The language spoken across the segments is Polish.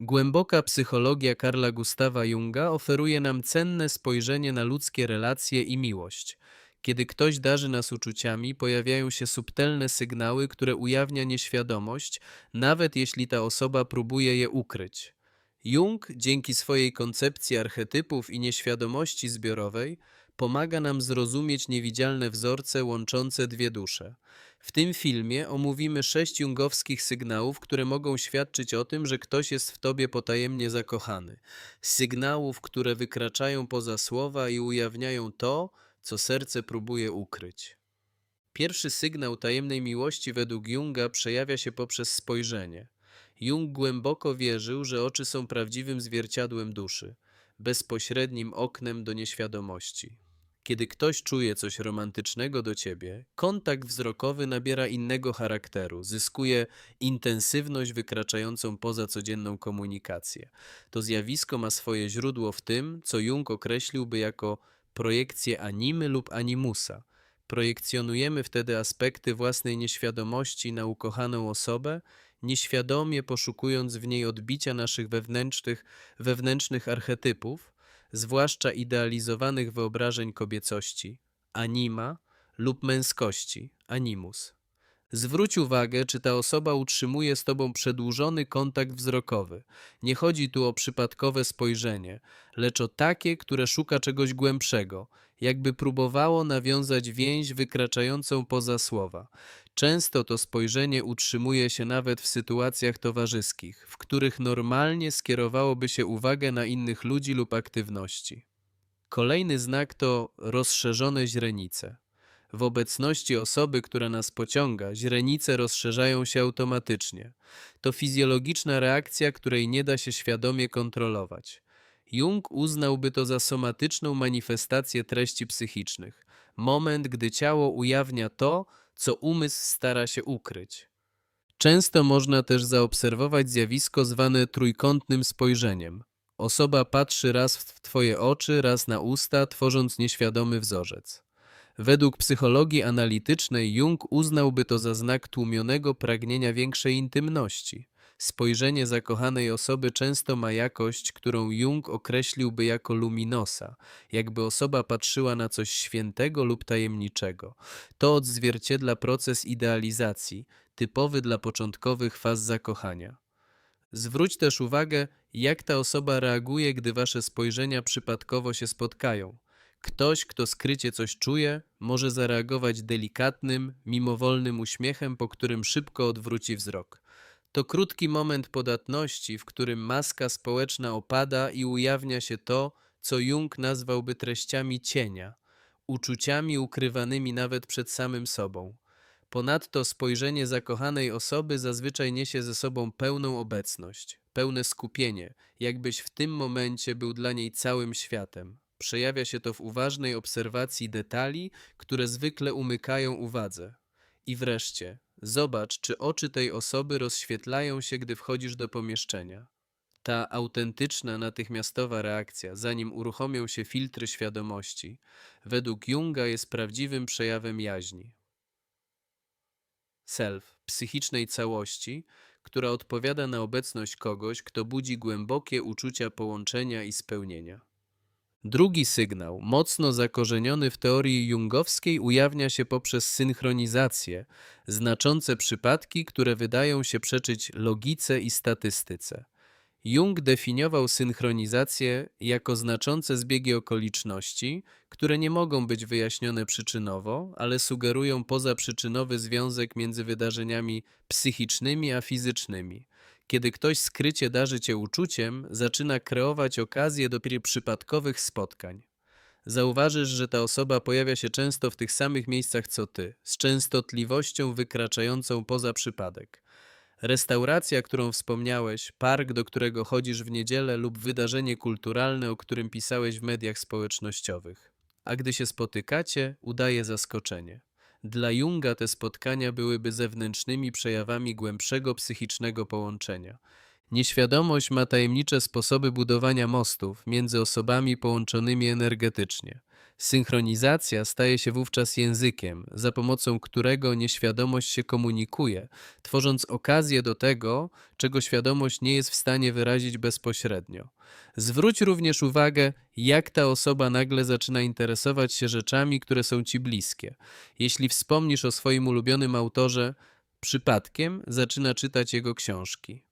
Głęboka psychologia Karla Gustawa Junga oferuje nam cenne spojrzenie na ludzkie relacje i miłość. Kiedy ktoś darzy nas uczuciami, pojawiają się subtelne sygnały, które ujawnia nieświadomość, nawet jeśli ta osoba próbuje je ukryć. Jung, dzięki swojej koncepcji archetypów i nieświadomości zbiorowej, pomaga nam zrozumieć niewidzialne wzorce łączące dwie dusze. W tym filmie omówimy sześć jungowskich sygnałów, które mogą świadczyć o tym, że ktoś jest w tobie potajemnie zakochany. Sygnałów, które wykraczają poza słowa i ujawniają to, co serce próbuje ukryć. Pierwszy sygnał tajemnej miłości według Junga przejawia się poprzez spojrzenie. Jung głęboko wierzył, że oczy są prawdziwym zwierciadłem duszy, bezpośrednim oknem do nieświadomości. Kiedy ktoś czuje coś romantycznego do ciebie, kontakt wzrokowy nabiera innego charakteru, zyskuje intensywność wykraczającą poza codzienną komunikację. To zjawisko ma swoje źródło w tym, co Jung określiłby jako projekcję animy lub animusa. Projekcjonujemy wtedy aspekty własnej nieświadomości na ukochaną osobę, nieświadomie poszukując w niej odbicia naszych wewnętrznych, wewnętrznych archetypów, zwłaszcza idealizowanych wyobrażeń kobiecości, anima lub męskości, animus. Zwróć uwagę, czy ta osoba utrzymuje z tobą przedłużony kontakt wzrokowy. Nie chodzi tu o przypadkowe spojrzenie, lecz o takie, które szuka czegoś głębszego, jakby próbowało nawiązać więź wykraczającą poza słowa. Często to spojrzenie utrzymuje się nawet w sytuacjach towarzyskich, w których normalnie skierowałoby się uwagę na innych ludzi lub aktywności. Kolejny znak to rozszerzone źrenice. W obecności osoby, która nas pociąga, źrenice rozszerzają się automatycznie. To fizjologiczna reakcja, której nie da się świadomie kontrolować. Jung uznałby to za somatyczną manifestację treści psychicznych. Moment, gdy ciało ujawnia to, co umysł stara się ukryć. Często można też zaobserwować zjawisko zwane trójkątnym spojrzeniem. Osoba patrzy raz w Twoje oczy, raz na usta, tworząc nieświadomy wzorzec. Według psychologii analitycznej Jung uznałby to za znak tłumionego pragnienia większej intymności. Spojrzenie zakochanej osoby często ma jakość, którą Jung określiłby jako luminosa, jakby osoba patrzyła na coś świętego lub tajemniczego. To odzwierciedla proces idealizacji, typowy dla początkowych faz zakochania. Zwróć też uwagę, jak ta osoba reaguje, gdy wasze spojrzenia przypadkowo się spotkają. Ktoś, kto skrycie coś czuje, może zareagować delikatnym, mimowolnym uśmiechem, po którym szybko odwróci wzrok. To krótki moment podatności, w którym maska społeczna opada i ujawnia się to, co Jung nazwałby treściami cienia, uczuciami ukrywanymi nawet przed samym sobą. Ponadto spojrzenie zakochanej osoby zazwyczaj niesie ze sobą pełną obecność, pełne skupienie, jakbyś w tym momencie był dla niej całym światem. Przejawia się to w uważnej obserwacji detali, które zwykle umykają uwadze. I wreszcie, zobacz, czy oczy tej osoby rozświetlają się, gdy wchodzisz do pomieszczenia. Ta autentyczna, natychmiastowa reakcja, zanim uruchomią się filtry świadomości, według Junga jest prawdziwym przejawem jaźni. Self, psychicznej całości, która odpowiada na obecność kogoś, kto budzi głębokie uczucia połączenia i spełnienia. Drugi sygnał, mocno zakorzeniony w teorii jungowskiej, ujawnia się poprzez synchronizację, znaczące przypadki, które wydają się przeczyć logice i statystyce. Jung definiował synchronizację jako znaczące zbiegi okoliczności, które nie mogą być wyjaśnione przyczynowo, ale sugerują pozaprzyczynowy związek między wydarzeniami psychicznymi a fizycznymi. Kiedy ktoś skrycie darzy cię uczuciem, zaczyna kreować okazje do przy- przypadkowych spotkań. Zauważysz, że ta osoba pojawia się często w tych samych miejscach co ty, z częstotliwością wykraczającą poza przypadek. Restauracja, którą wspomniałeś, park, do którego chodzisz w niedzielę lub wydarzenie kulturalne, o którym pisałeś w mediach społecznościowych. A gdy się spotykacie, udaje zaskoczenie. Dla Junga te spotkania byłyby zewnętrznymi przejawami głębszego psychicznego połączenia. Nieświadomość ma tajemnicze sposoby budowania mostów między osobami połączonymi energetycznie. Synchronizacja staje się wówczas językiem, za pomocą którego nieświadomość się komunikuje, tworząc okazję do tego, czego świadomość nie jest w stanie wyrazić bezpośrednio. Zwróć również uwagę, jak ta osoba nagle zaczyna interesować się rzeczami, które są ci bliskie. Jeśli wspomnisz o swoim ulubionym autorze, przypadkiem zaczyna czytać jego książki.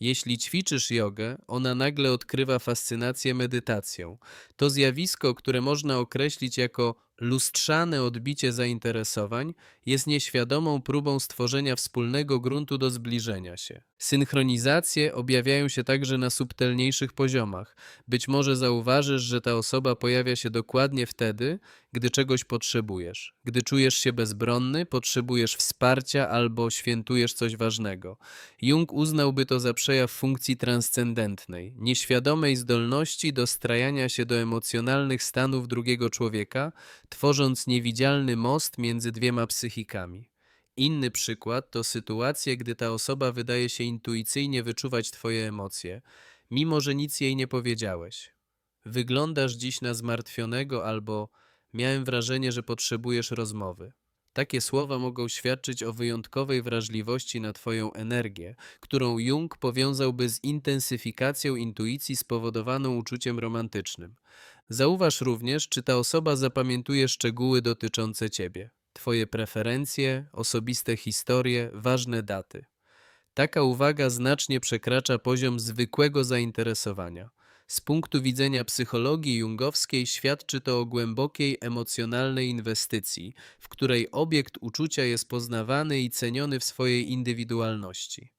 Jeśli ćwiczysz jogę, ona nagle odkrywa fascynację medytacją. To zjawisko, które można określić jako lustrzane odbicie zainteresowań, jest nieświadomą próbą stworzenia wspólnego gruntu do zbliżenia się. Synchronizacje objawiają się także na subtelniejszych poziomach. Być może zauważysz, że ta osoba pojawia się dokładnie wtedy, gdy czegoś potrzebujesz. Gdy czujesz się bezbronny, potrzebujesz wsparcia albo świętujesz coś ważnego. Jung uznałby to za przejaw funkcji transcendentnej, nieświadomej zdolności do strajania się do emocjonalnych stanów drugiego człowieka, tworząc niewidzialny most między dwiema psychikami. Inny przykład to sytuacje, gdy ta osoba wydaje się intuicyjnie wyczuwać Twoje emocje, mimo że nic jej nie powiedziałeś. Wyglądasz dziś na zmartwionego albo miałem wrażenie, że potrzebujesz rozmowy. Takie słowa mogą świadczyć o wyjątkowej wrażliwości na Twoją energię, którą Jung powiązałby z intensyfikacją intuicji spowodowaną uczuciem romantycznym. Zauważ również, czy ta osoba zapamiętuje szczegóły dotyczące Ciebie, Twoje preferencje, osobiste historie, ważne daty. Taka uwaga znacznie przekracza poziom zwykłego zainteresowania. Z punktu widzenia psychologii jungowskiej świadczy to o głębokiej emocjonalnej inwestycji, w której obiekt uczucia jest poznawany i ceniony w swojej indywidualności.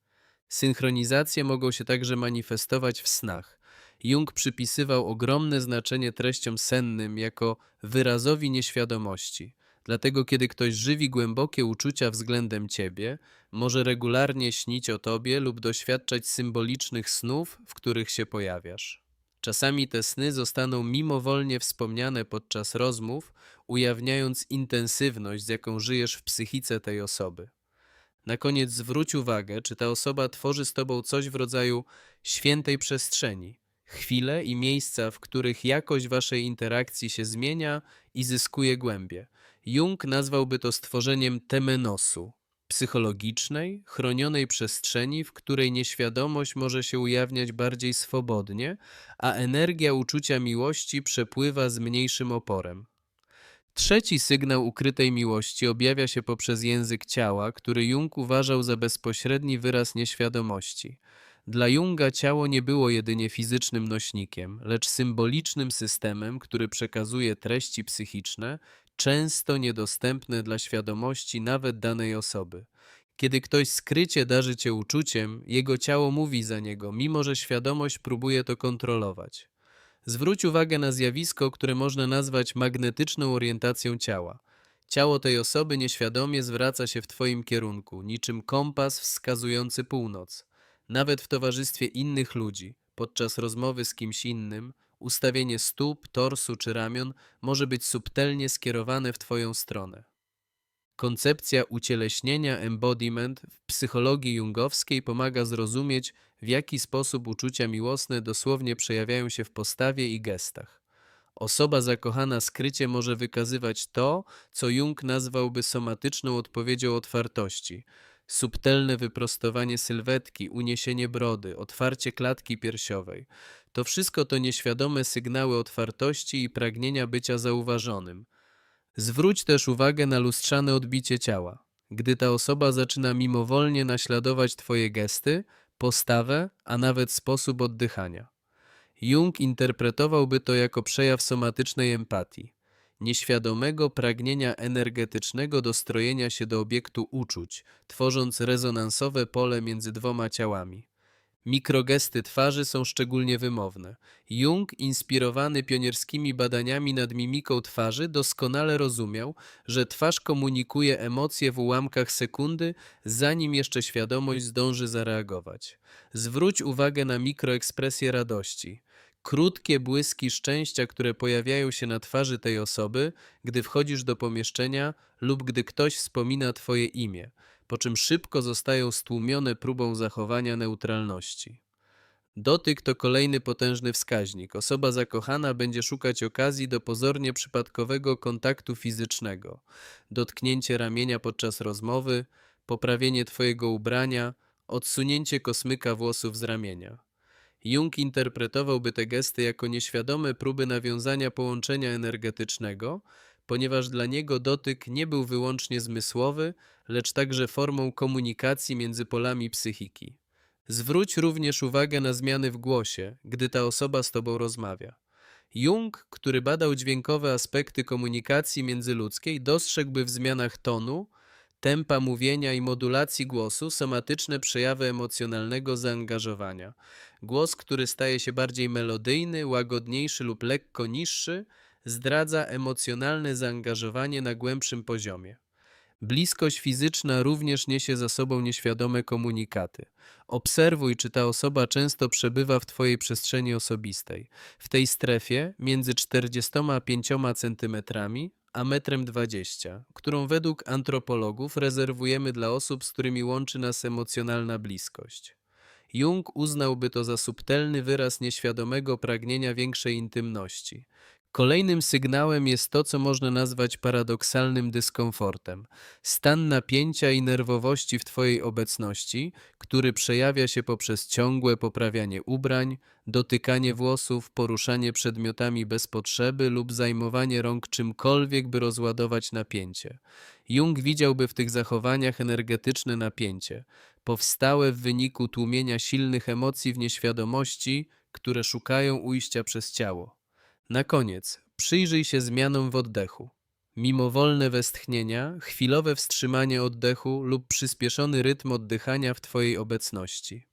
Synchronizacje mogą się także manifestować w snach. Jung przypisywał ogromne znaczenie treściom sennym jako wyrazowi nieświadomości. Dlatego, kiedy ktoś żywi głębokie uczucia względem ciebie, może regularnie śnić o tobie lub doświadczać symbolicznych snów, w których się pojawiasz. Czasami te sny zostaną mimowolnie wspomniane podczas rozmów, ujawniając intensywność, z jaką żyjesz w psychice tej osoby. Na koniec zwróć uwagę, czy ta osoba tworzy z tobą coś w rodzaju świętej przestrzeni, chwile i miejsca, w których jakość waszej interakcji się zmienia i zyskuje głębie. Jung nazwałby to stworzeniem temenosu, psychologicznej, chronionej przestrzeni, w której nieświadomość może się ujawniać bardziej swobodnie, a energia uczucia miłości przepływa z mniejszym oporem. Trzeci sygnał ukrytej miłości objawia się poprzez język ciała, który Jung uważał za bezpośredni wyraz nieświadomości. Dla Junga ciało nie było jedynie fizycznym nośnikiem, lecz symbolicznym systemem, który przekazuje treści psychiczne, często niedostępne dla świadomości nawet danej osoby. Kiedy ktoś skrycie darzy cię uczuciem, jego ciało mówi za niego, mimo że świadomość próbuje to kontrolować. Zwróć uwagę na zjawisko, które można nazwać magnetyczną orientacją ciała. Ciało tej osoby nieświadomie zwraca się w Twoim kierunku, niczym kompas wskazujący północ. Nawet w towarzystwie innych ludzi, podczas rozmowy z kimś innym, ustawienie stóp, torsu czy ramion może być subtelnie skierowane w Twoją stronę. Koncepcja ucieleśnienia embodiment w psychologii jungowskiej pomaga zrozumieć, w jaki sposób uczucia miłosne dosłownie przejawiają się w postawie i gestach. Osoba zakochana skrycie może wykazywać to, co Jung nazwałby somatyczną odpowiedzią otwartości. Subtelne wyprostowanie sylwetki, uniesienie brody, otwarcie klatki piersiowej. To wszystko to nieświadome sygnały otwartości i pragnienia bycia zauważonym. Zwróć też uwagę na lustrzane odbicie ciała. Gdy ta osoba zaczyna mimowolnie naśladować Twoje gesty, postawę, a nawet sposób oddychania. Jung interpretowałby to jako przejaw somatycznej empatii, nieświadomego pragnienia energetycznego dostrojenia się do obiektu uczuć, tworząc rezonansowe pole między dwoma ciałami. Mikrogesty twarzy są szczególnie wymowne. Jung, inspirowany pionierskimi badaniami nad mimiką twarzy, doskonale rozumiał, że twarz komunikuje emocje w ułamkach sekundy, zanim jeszcze świadomość zdąży zareagować. Zwróć uwagę na mikroekspresję radości. Krótkie błyski szczęścia, które pojawiają się na twarzy tej osoby, gdy wchodzisz do pomieszczenia lub gdy ktoś wspomina Twoje imię po czym szybko zostają stłumione próbą zachowania neutralności. Dotyk to kolejny potężny wskaźnik. Osoba zakochana będzie szukać okazji do pozornie przypadkowego kontaktu fizycznego. Dotknięcie ramienia podczas rozmowy, poprawienie twojego ubrania, odsunięcie kosmyka włosów z ramienia. Jung interpretowałby te gesty jako nieświadome próby nawiązania połączenia energetycznego, ponieważ dla niego dotyk nie był wyłącznie zmysłowy, lecz także formą komunikacji między polami psychiki. Zwróć również uwagę na zmiany w głosie, gdy ta osoba z tobą rozmawia. Jung, który badał dźwiękowe aspekty komunikacji międzyludzkiej, dostrzegłby w zmianach tonu, tempa mówienia i modulacji głosu somatyczne przejawy emocjonalnego zaangażowania. Głos, który staje się bardziej melodyjny, łagodniejszy lub lekko niższy, zdradza emocjonalne zaangażowanie na głębszym poziomie. Bliskość fizyczna również niesie za sobą nieświadome komunikaty. Obserwuj, czy ta osoba często przebywa w Twojej przestrzeni osobistej. W tej strefie między 45 cm a 1,20 m, którą według antropologów rezerwujemy dla osób, z którymi łączy nas emocjonalna bliskość. Jung uznałby to za subtelny wyraz nieświadomego pragnienia większej intymności. Kolejnym sygnałem jest to, co można nazwać paradoksalnym dyskomfortem. Stan napięcia i nerwowości w Twojej obecności, który przejawia się poprzez ciągłe poprawianie ubrań, dotykanie włosów, poruszanie przedmiotami bez potrzeby lub zajmowanie rąk czymkolwiek, by rozładować napięcie. Jung widziałby w tych zachowaniach energetyczne napięcie, powstałe w wyniku tłumienia silnych emocji w nieświadomości, które szukają ujścia przez ciało. Na koniec, przyjrzyj się zmianom w oddechu. Mimowolne westchnienia, chwilowe wstrzymanie oddechu lub przyspieszony rytm oddychania w Twojej obecności.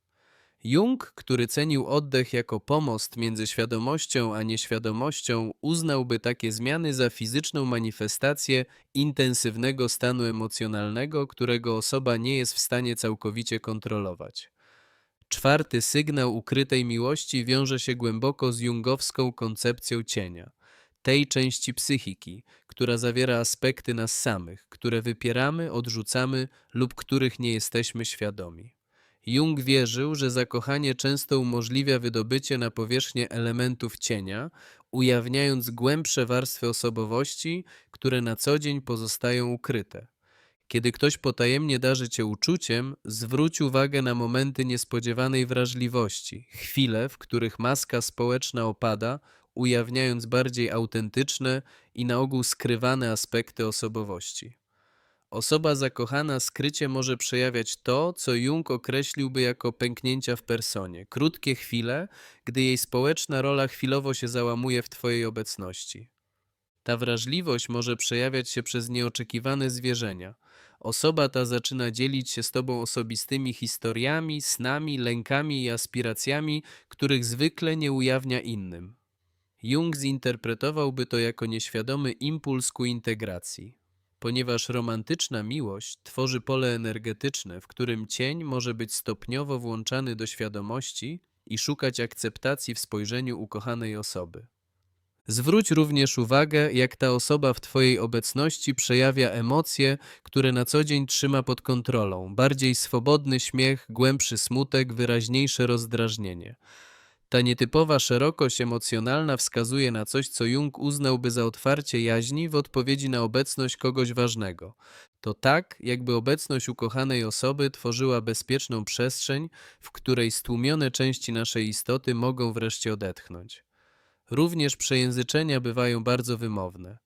Jung, który cenił oddech jako pomost między świadomością a nieświadomością, uznałby takie zmiany za fizyczną manifestację intensywnego stanu emocjonalnego, którego osoba nie jest w stanie całkowicie kontrolować. Czwarty sygnał ukrytej miłości wiąże się głęboko z jungowską koncepcją cienia, tej części psychiki, która zawiera aspekty nas samych, które wypieramy, odrzucamy lub których nie jesteśmy świadomi. Jung wierzył, że zakochanie często umożliwia wydobycie na powierzchnię elementów cienia, ujawniając głębsze warstwy osobowości, które na co dzień pozostają ukryte. Kiedy ktoś potajemnie darzy cię uczuciem, zwróć uwagę na momenty niespodziewanej wrażliwości, chwile, w których maska społeczna opada, ujawniając bardziej autentyczne i na ogół skrywane aspekty osobowości. Osoba zakochana skrycie może przejawiać to, co Jung określiłby jako pęknięcia w personie. Krótkie chwile, gdy jej społeczna rola chwilowo się załamuje w Twojej obecności. Ta wrażliwość może przejawiać się przez nieoczekiwane zwierzenia. Osoba ta zaczyna dzielić się z Tobą osobistymi historiami, snami, lękami i aspiracjami, których zwykle nie ujawnia innym. Jung zinterpretowałby to jako nieświadomy impuls ku integracji ponieważ romantyczna miłość tworzy pole energetyczne, w którym cień może być stopniowo włączany do świadomości i szukać akceptacji w spojrzeniu ukochanej osoby. Zwróć również uwagę, jak ta osoba w Twojej obecności przejawia emocje, które na co dzień trzyma pod kontrolą. Bardziej swobodny śmiech, głębszy smutek, wyraźniejsze rozdrażnienie. Ta nietypowa szerokość emocjonalna wskazuje na coś, co Jung uznałby za otwarcie jaźni w odpowiedzi na obecność kogoś ważnego. To tak, jakby obecność ukochanej osoby tworzyła bezpieczną przestrzeń, w której stłumione części naszej istoty mogą wreszcie odetchnąć. Również przejęzyczenia bywają bardzo wymowne.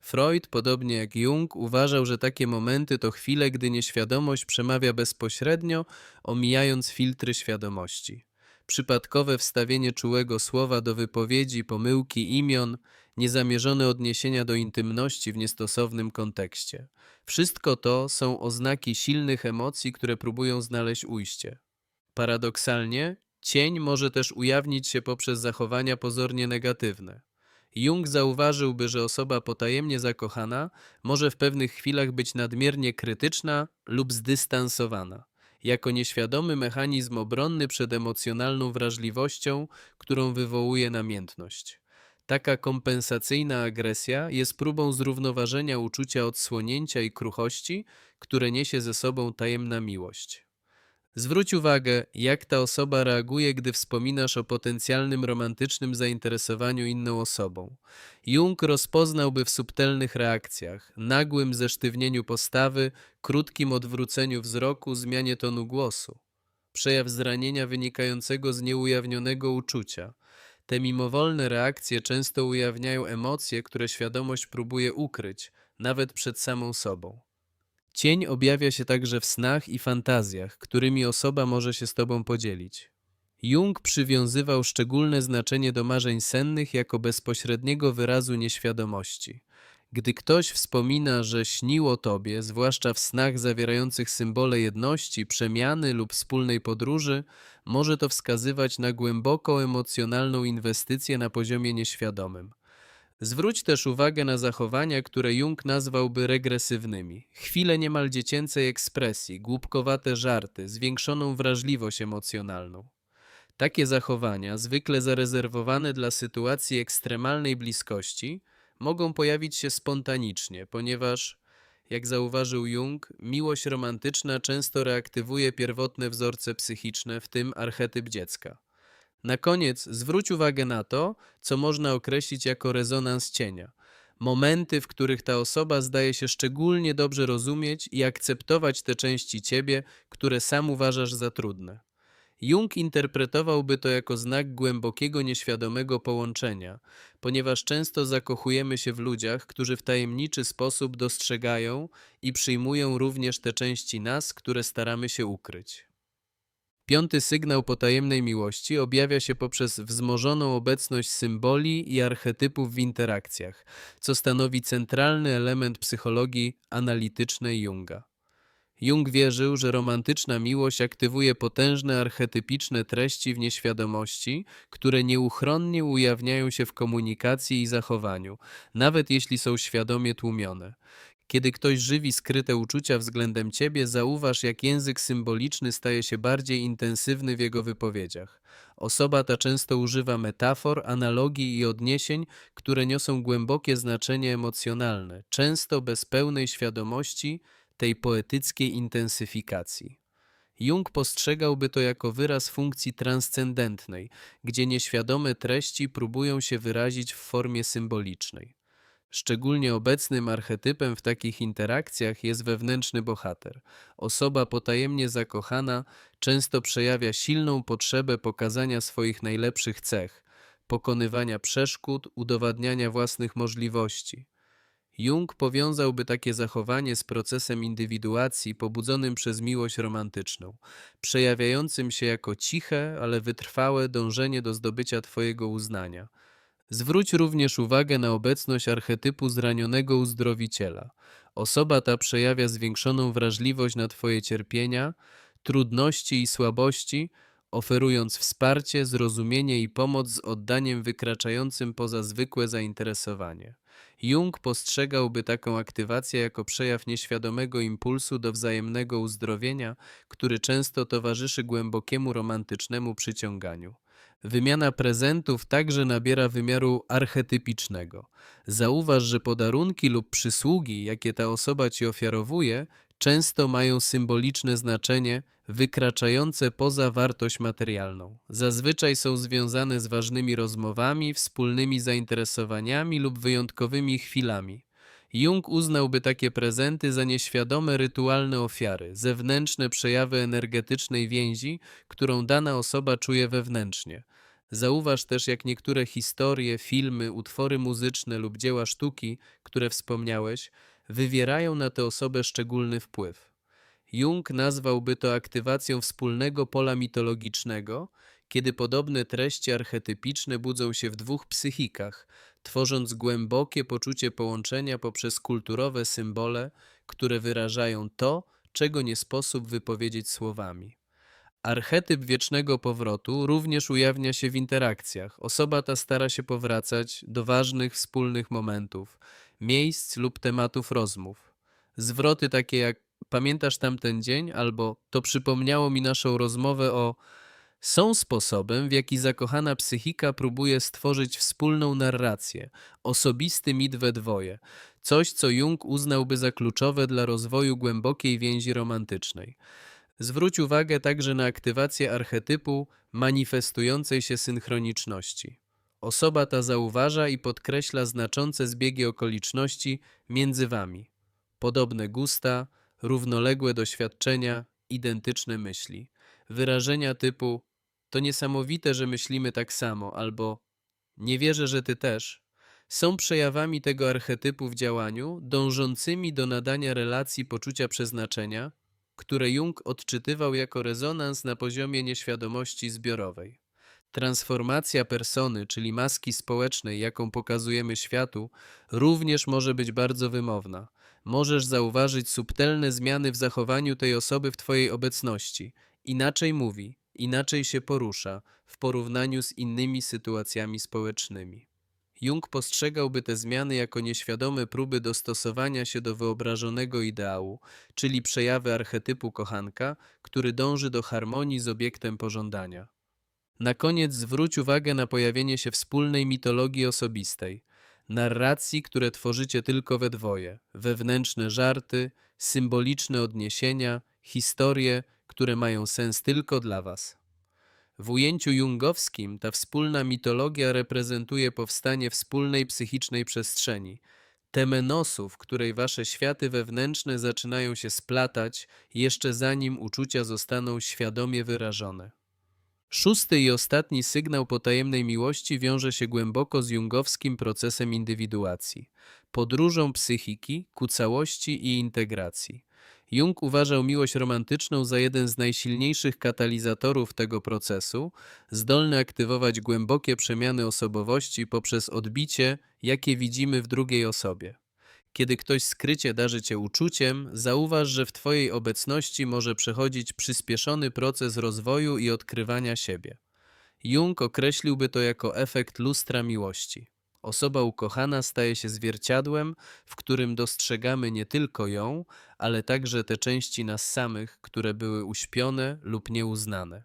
Freud, podobnie jak Jung, uważał, że takie momenty to chwile, gdy nieświadomość przemawia bezpośrednio, omijając filtry świadomości przypadkowe wstawienie czułego słowa do wypowiedzi, pomyłki imion, niezamierzone odniesienia do intymności w niestosownym kontekście. Wszystko to są oznaki silnych emocji, które próbują znaleźć ujście. Paradoksalnie, cień może też ujawnić się poprzez zachowania pozornie negatywne. Jung zauważyłby, że osoba potajemnie zakochana może w pewnych chwilach być nadmiernie krytyczna lub zdystansowana jako nieświadomy mechanizm obronny przed emocjonalną wrażliwością, którą wywołuje namiętność. Taka kompensacyjna agresja jest próbą zrównoważenia uczucia odsłonięcia i kruchości, które niesie ze sobą tajemna miłość. Zwróć uwagę, jak ta osoba reaguje, gdy wspominasz o potencjalnym romantycznym zainteresowaniu inną osobą. Jung rozpoznałby w subtelnych reakcjach, nagłym zesztywnieniu postawy, krótkim odwróceniu wzroku, zmianie tonu głosu. Przejaw zranienia wynikającego z nieujawnionego uczucia. Te mimowolne reakcje często ujawniają emocje, które świadomość próbuje ukryć, nawet przed samą sobą. Cień objawia się także w snach i fantazjach, którymi osoba może się z tobą podzielić. Jung przywiązywał szczególne znaczenie do marzeń sennych jako bezpośredniego wyrazu nieświadomości. Gdy ktoś wspomina, że śniło tobie, zwłaszcza w snach zawierających symbole jedności, przemiany lub wspólnej podróży, może to wskazywać na głęboko emocjonalną inwestycję na poziomie nieświadomym. Zwróć też uwagę na zachowania, które Jung nazwałby regresywnymi. Chwile niemal dziecięcej ekspresji, głupkowate żarty, zwiększoną wrażliwość emocjonalną. Takie zachowania, zwykle zarezerwowane dla sytuacji ekstremalnej bliskości, mogą pojawić się spontanicznie, ponieważ, jak zauważył Jung, miłość romantyczna często reaktywuje pierwotne wzorce psychiczne, w tym archetyp dziecka. Na koniec zwróć uwagę na to, co można określić jako rezonans cienia. Momenty, w których ta osoba zdaje się szczególnie dobrze rozumieć i akceptować te części ciebie, które sam uważasz za trudne. Jung interpretowałby to jako znak głębokiego nieświadomego połączenia, ponieważ często zakochujemy się w ludziach, którzy w tajemniczy sposób dostrzegają i przyjmują również te części nas, które staramy się ukryć. Piąty sygnał potajemnej miłości objawia się poprzez wzmożoną obecność symboli i archetypów w interakcjach, co stanowi centralny element psychologii analitycznej Junga. Jung wierzył, że romantyczna miłość aktywuje potężne archetypiczne treści w nieświadomości, które nieuchronnie ujawniają się w komunikacji i zachowaniu, nawet jeśli są świadomie tłumione. Kiedy ktoś żywi skryte uczucia względem ciebie, zauważ, jak język symboliczny staje się bardziej intensywny w jego wypowiedziach. Osoba ta często używa metafor, analogii i odniesień, które niosą głębokie znaczenie emocjonalne, często bez pełnej świadomości tej poetyckiej intensyfikacji. Jung postrzegałby to jako wyraz funkcji transcendentnej, gdzie nieświadome treści próbują się wyrazić w formie symbolicznej. Szczególnie obecnym archetypem w takich interakcjach jest wewnętrzny bohater. Osoba potajemnie zakochana często przejawia silną potrzebę pokazania swoich najlepszych cech, pokonywania przeszkód, udowadniania własnych możliwości. Jung powiązałby takie zachowanie z procesem indywiduacji pobudzonym przez miłość romantyczną, przejawiającym się jako ciche, ale wytrwałe dążenie do zdobycia Twojego uznania. Zwróć również uwagę na obecność archetypu zranionego uzdrowiciela. Osoba ta przejawia zwiększoną wrażliwość na Twoje cierpienia, trudności i słabości, oferując wsparcie, zrozumienie i pomoc z oddaniem wykraczającym poza zwykłe zainteresowanie. Jung postrzegałby taką aktywację jako przejaw nieświadomego impulsu do wzajemnego uzdrowienia, który często towarzyszy głębokiemu romantycznemu przyciąganiu. Wymiana prezentów także nabiera wymiaru archetypicznego. Zauważ, że podarunki lub przysługi, jakie ta osoba ci ofiarowuje, często mają symboliczne znaczenie wykraczające poza wartość materialną. Zazwyczaj są związane z ważnymi rozmowami, wspólnymi zainteresowaniami lub wyjątkowymi chwilami. Jung uznałby takie prezenty za nieświadome rytualne ofiary, zewnętrzne przejawy energetycznej więzi, którą dana osoba czuje wewnętrznie. Zauważ też, jak niektóre historie, filmy, utwory muzyczne lub dzieła sztuki, które wspomniałeś, wywierają na tę osobę szczególny wpływ. Jung nazwałby to aktywacją wspólnego pola mitologicznego, kiedy podobne treści archetypiczne budzą się w dwóch psychikach, tworząc głębokie poczucie połączenia poprzez kulturowe symbole, które wyrażają to, czego nie sposób wypowiedzieć słowami. Archetyp wiecznego powrotu również ujawnia się w interakcjach. Osoba ta stara się powracać do ważnych wspólnych momentów, miejsc lub tematów rozmów. Zwroty takie jak pamiętasz tamten dzień albo to przypomniało mi naszą rozmowę o są sposobem, w jaki zakochana psychika próbuje stworzyć wspólną narrację, osobisty mit we dwoje, coś co Jung uznałby za kluczowe dla rozwoju głębokiej więzi romantycznej. Zwróć uwagę także na aktywację archetypu manifestującej się synchroniczności. Osoba ta zauważa i podkreśla znaczące zbiegi okoliczności między wami. Podobne gusta, równoległe doświadczenia, identyczne myśli. Wyrażenia typu to niesamowite, że myślimy tak samo, albo nie wierzę, że ty też, są przejawami tego archetypu w działaniu, dążącymi do nadania relacji poczucia przeznaczenia, które Jung odczytywał jako rezonans na poziomie nieświadomości zbiorowej. Transformacja persony, czyli maski społecznej, jaką pokazujemy światu, również może być bardzo wymowna. Możesz zauważyć subtelne zmiany w zachowaniu tej osoby w Twojej obecności. Inaczej mówi, inaczej się porusza w porównaniu z innymi sytuacjami społecznymi. Jung postrzegałby te zmiany jako nieświadome próby dostosowania się do wyobrażonego ideału, czyli przejawy archetypu kochanka, który dąży do harmonii z obiektem pożądania. Na koniec zwróć uwagę na pojawienie się wspólnej mitologii osobistej, narracji, które tworzycie tylko we dwoje, wewnętrzne żarty, symboliczne odniesienia, historie, które mają sens tylko dla Was. W ujęciu jungowskim ta wspólna mitologia reprezentuje powstanie wspólnej psychicznej przestrzeni, temenosu, w której wasze światy wewnętrzne zaczynają się splatać, jeszcze zanim uczucia zostaną świadomie wyrażone. Szósty i ostatni sygnał potajemnej miłości wiąże się głęboko z jungowskim procesem indywiduacji, podróżą psychiki ku całości i integracji. Jung uważał miłość romantyczną za jeden z najsilniejszych katalizatorów tego procesu, zdolny aktywować głębokie przemiany osobowości poprzez odbicie, jakie widzimy w drugiej osobie. Kiedy ktoś skrycie darzy cię uczuciem, zauważ, że w twojej obecności może przechodzić przyspieszony proces rozwoju i odkrywania siebie. Jung określiłby to jako efekt lustra miłości. Osoba ukochana staje się zwierciadłem, w którym dostrzegamy nie tylko ją, ale także te części nas samych, które były uśpione lub nieuznane.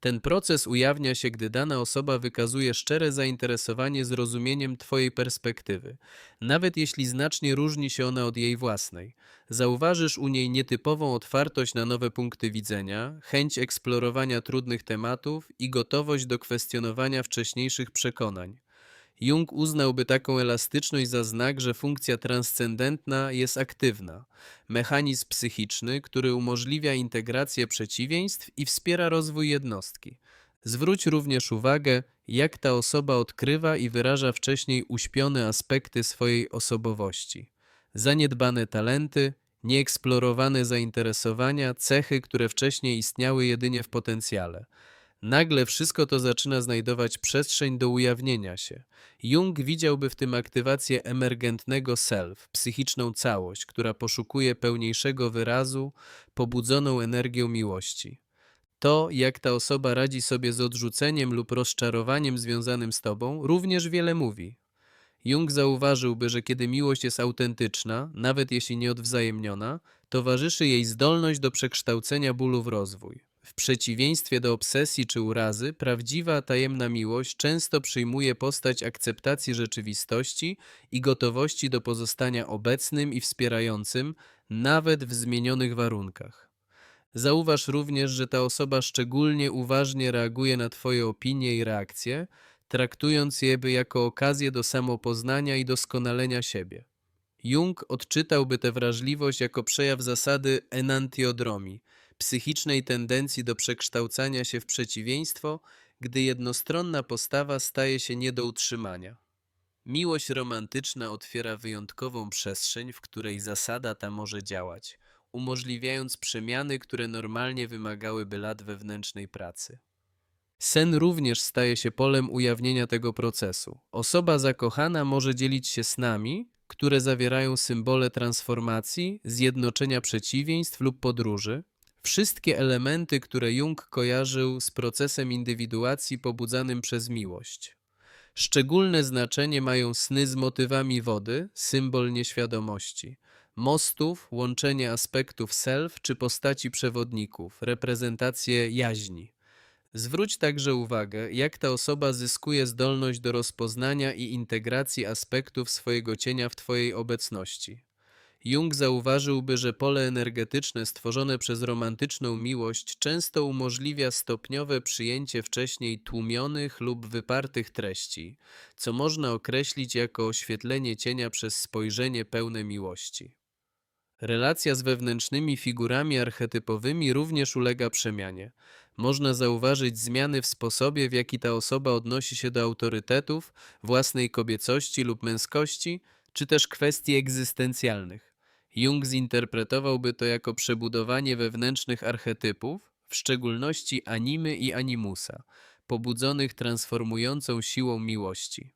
Ten proces ujawnia się, gdy dana osoba wykazuje szczere zainteresowanie zrozumieniem Twojej perspektywy, nawet jeśli znacznie różni się ona od jej własnej. Zauważysz u niej nietypową otwartość na nowe punkty widzenia, chęć eksplorowania trudnych tematów i gotowość do kwestionowania wcześniejszych przekonań. Jung uznałby taką elastyczność za znak, że funkcja transcendentna jest aktywna, mechanizm psychiczny, który umożliwia integrację przeciwieństw i wspiera rozwój jednostki. Zwróć również uwagę, jak ta osoba odkrywa i wyraża wcześniej uśpione aspekty swojej osobowości. Zaniedbane talenty, nieeksplorowane zainteresowania, cechy, które wcześniej istniały jedynie w potencjale. Nagle wszystko to zaczyna znajdować przestrzeń do ujawnienia się. Jung widziałby w tym aktywację emergentnego self, psychiczną całość, która poszukuje pełniejszego wyrazu, pobudzoną energią miłości. To, jak ta osoba radzi sobie z odrzuceniem lub rozczarowaniem związanym z tobą, również wiele mówi. Jung zauważyłby, że kiedy miłość jest autentyczna, nawet jeśli nieodwzajemniona, towarzyszy jej zdolność do przekształcenia bólu w rozwój. W przeciwieństwie do obsesji czy urazy, prawdziwa tajemna miłość często przyjmuje postać akceptacji rzeczywistości i gotowości do pozostania obecnym i wspierającym, nawet w zmienionych warunkach. Zauważ również, że ta osoba szczególnie uważnie reaguje na Twoje opinie i reakcje, traktując je by jako okazję do samopoznania i doskonalenia siebie. Jung odczytałby tę wrażliwość jako przejaw zasady enantiodromii, psychicznej tendencji do przekształcania się w przeciwieństwo, gdy jednostronna postawa staje się nie do utrzymania. Miłość romantyczna otwiera wyjątkową przestrzeń, w której zasada ta może działać, umożliwiając przemiany, które normalnie wymagałyby lat wewnętrznej pracy. Sen również staje się polem ujawnienia tego procesu. Osoba zakochana może dzielić się snami, które zawierają symbole transformacji, zjednoczenia przeciwieństw lub podróży, Wszystkie elementy, które Jung kojarzył z procesem indywiduacji pobudzanym przez miłość. Szczególne znaczenie mają sny z motywami wody, symbol nieświadomości, mostów, łączenie aspektów self czy postaci przewodników, reprezentacje jaźni. Zwróć także uwagę, jak ta osoba zyskuje zdolność do rozpoznania i integracji aspektów swojego cienia w Twojej obecności. Jung zauważyłby, że pole energetyczne stworzone przez romantyczną miłość często umożliwia stopniowe przyjęcie wcześniej tłumionych lub wypartych treści, co można określić jako oświetlenie cienia przez spojrzenie pełne miłości. Relacja z wewnętrznymi figurami archetypowymi również ulega przemianie. Można zauważyć zmiany w sposobie, w jaki ta osoba odnosi się do autorytetów, własnej kobiecości lub męskości, czy też kwestii egzystencjalnych. Jung zinterpretowałby to jako przebudowanie wewnętrznych archetypów, w szczególności animy i animusa, pobudzonych transformującą siłą miłości.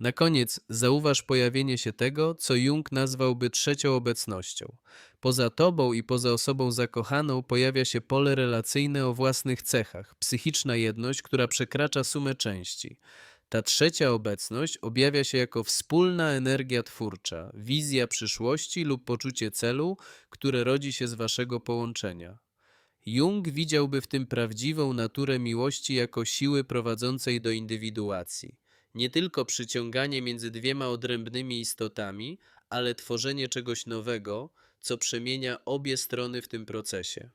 Na koniec zauważ pojawienie się tego, co Jung nazwałby trzecią obecnością. Poza tobą i poza osobą zakochaną pojawia się pole relacyjne o własnych cechach, psychiczna jedność, która przekracza sumę części. Ta trzecia obecność objawia się jako wspólna energia twórcza, wizja przyszłości lub poczucie celu, które rodzi się z waszego połączenia. Jung widziałby w tym prawdziwą naturę miłości jako siły prowadzącej do indywiduacji. Nie tylko przyciąganie między dwiema odrębnymi istotami, ale tworzenie czegoś nowego, co przemienia obie strony w tym procesie.